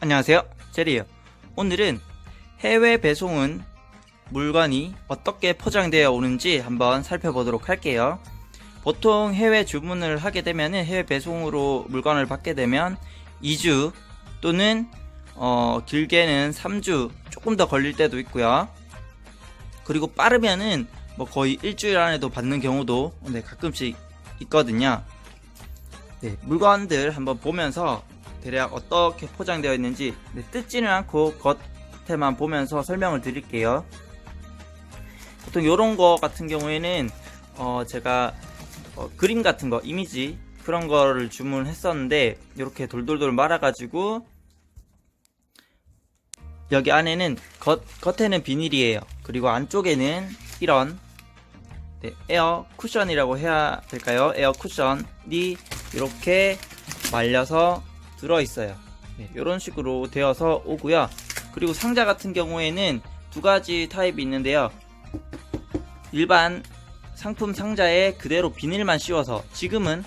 안녕하세요. 제리예요. 오늘은 해외 배송은 물건이 어떻게 포장되어 오는지 한번 살펴보도록 할게요. 보통 해외 주문을 하게 되면 해외 배송으로 물건을 받게 되면 2주 또는 어, 길게는 3주 조금 더 걸릴 때도 있고요. 그리고 빠르면은 뭐 거의 일주일 안에도 받는 경우도 네, 가끔씩 있거든요. 네, 물건들 한번 보면서 대략 어떻게 포장되어 있는지 네, 뜯지는 않고 겉에만 보면서 설명을 드릴게요. 보통 이런 거 같은 경우에는 어, 제가 어, 그림 같은 거 이미지 그런 거를 주문했었는데 이렇게 돌돌돌 말아가지고 여기 안에는 겉, 겉에는 비닐이에요. 그리고 안쪽에는 이런 네, 에어 쿠션이라고 해야 될까요? 에어 쿠션이 이렇게 말려서 들어있어요. 네, 이런 식으로 되어서 오고요. 그리고 상자 같은 경우에는 두 가지 타입이 있는데요. 일반 상품 상자에 그대로 비닐만 씌워서 지금은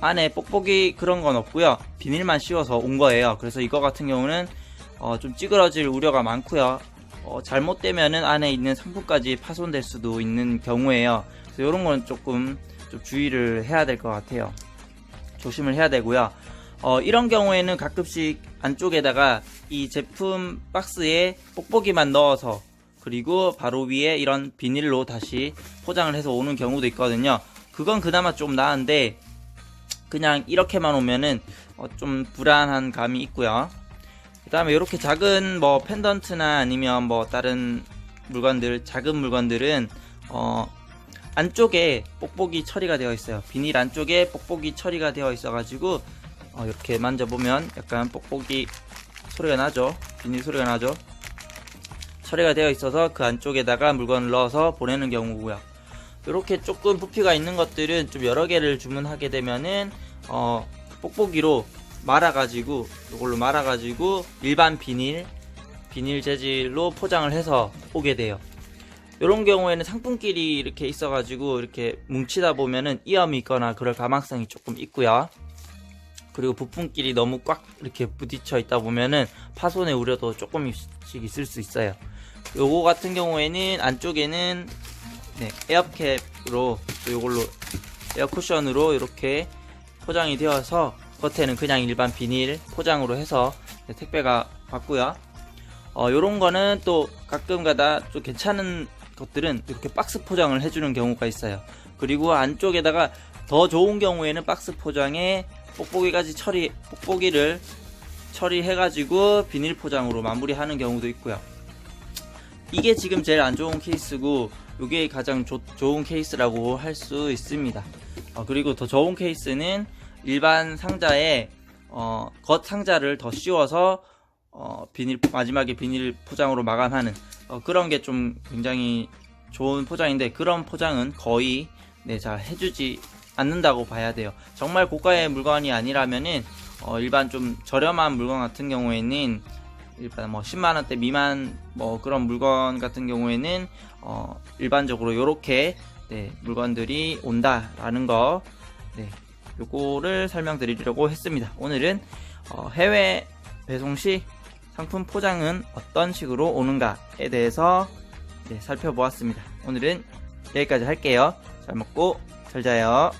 안에 뽁뽁이 그런 건 없고요. 비닐만 씌워서 온 거예요. 그래서 이거 같은 경우는 어, 좀 찌그러질 우려가 많고요. 어, 잘못되면은 안에 있는 상품까지 파손될 수도 있는 경우에요. 그래서 이런 건 조금 좀 주의를 해야 될 것 같아요. 조심을 해야 되고요. 어, 이런 경우에는 가끔씩 안쪽에다가 이 제품 박스에 뽁뽁이만 넣어서 그리고 바로 위에 이런 비닐로 다시 포장을 해서 오는 경우도 있거든요. 그건 그나마 좀 나은데 그냥 이렇게만 오면은 어, 좀 불안한 감이 있고요. 그 다음에 이렇게 작은 뭐 펜던트나 아니면 뭐 다른 물건들 작은 물건들은 어 안쪽에 뽁뽁이 처리가 되어 있어요. 비닐 안쪽에 뽁뽁이 처리가 되어 있어 가지고 어, 이렇게 만져보면 약간 뽁뽁이 소리가 나죠? 비닐 소리가 나죠? 처리가 되어 있어서 그 안쪽에다가 물건을 넣어서 보내는 경우고요. 이렇게 조금 부피가 있는 것들은 좀 여러 개를 주문하게 되면은 어 뽁뽁이로 말아가지고 이걸로 말아가지고 일반 비닐 비닐 재질로 포장을 해서 오게 돼요. 이런 경우에는 상품끼리 이렇게 있어가지고 이렇게 뭉치다 보면은 이염이 있거나 그럴 가망성이 조금 있고요. 그리고 부품끼리 너무 꽉 이렇게 부딪혀 있다 보면은 파손의 우려도 조금씩 있을 수 있어요. 요거 같은 경우에는 안쪽에는 네, 에어캡으로 또 요걸로 에어 쿠션으로 이렇게 포장이 되어서 겉에는 그냥 일반 비닐 포장으로 해서 네, 택배가 왔고요. 어, 요런 거는 또 가끔가다 좀 괜찮은 것들은 이렇게 박스 포장을 해주는 경우가 있어요. 그리고 안쪽에다가 더 좋은 경우에는 박스 포장에 뽁뽁이까지 처리, 뽁뽁이를 처리해가지고 비닐 포장으로 마무리하는 경우도 있고요. 이게 지금 제일 안 좋은 케이스고, 이게 가장 조- 좋은 케이스라고 할 수 있습니다. 어, 그리고 더 좋은 케이스는 일반 상자에 어, 겉 상자를 더 씌워서 어, 비닐 마지막에 비닐 포장으로 마감하는 어, 그런 게 좀 굉장히 좋은 포장인데 그런 포장은 거의 네, 잘 해주지 않는다고 봐야 돼요. 정말 고가의 물건이 아니라면은 어, 일반 좀 저렴한 물건 같은 경우에는 일반 뭐 10만 원대 미만 뭐 그런 물건 같은 경우에는 어, 일반적으로 이렇게 네, 물건들이 온다라는 거 네, 요거를 설명드리려고 했습니다. 오늘은 어, 해외 배송 시 상품 포장은 어떤 식으로 오는가에 대해서 네, 살펴보았습니다. 오늘은 여기까지 할게요. 잘 먹고 잘 자요.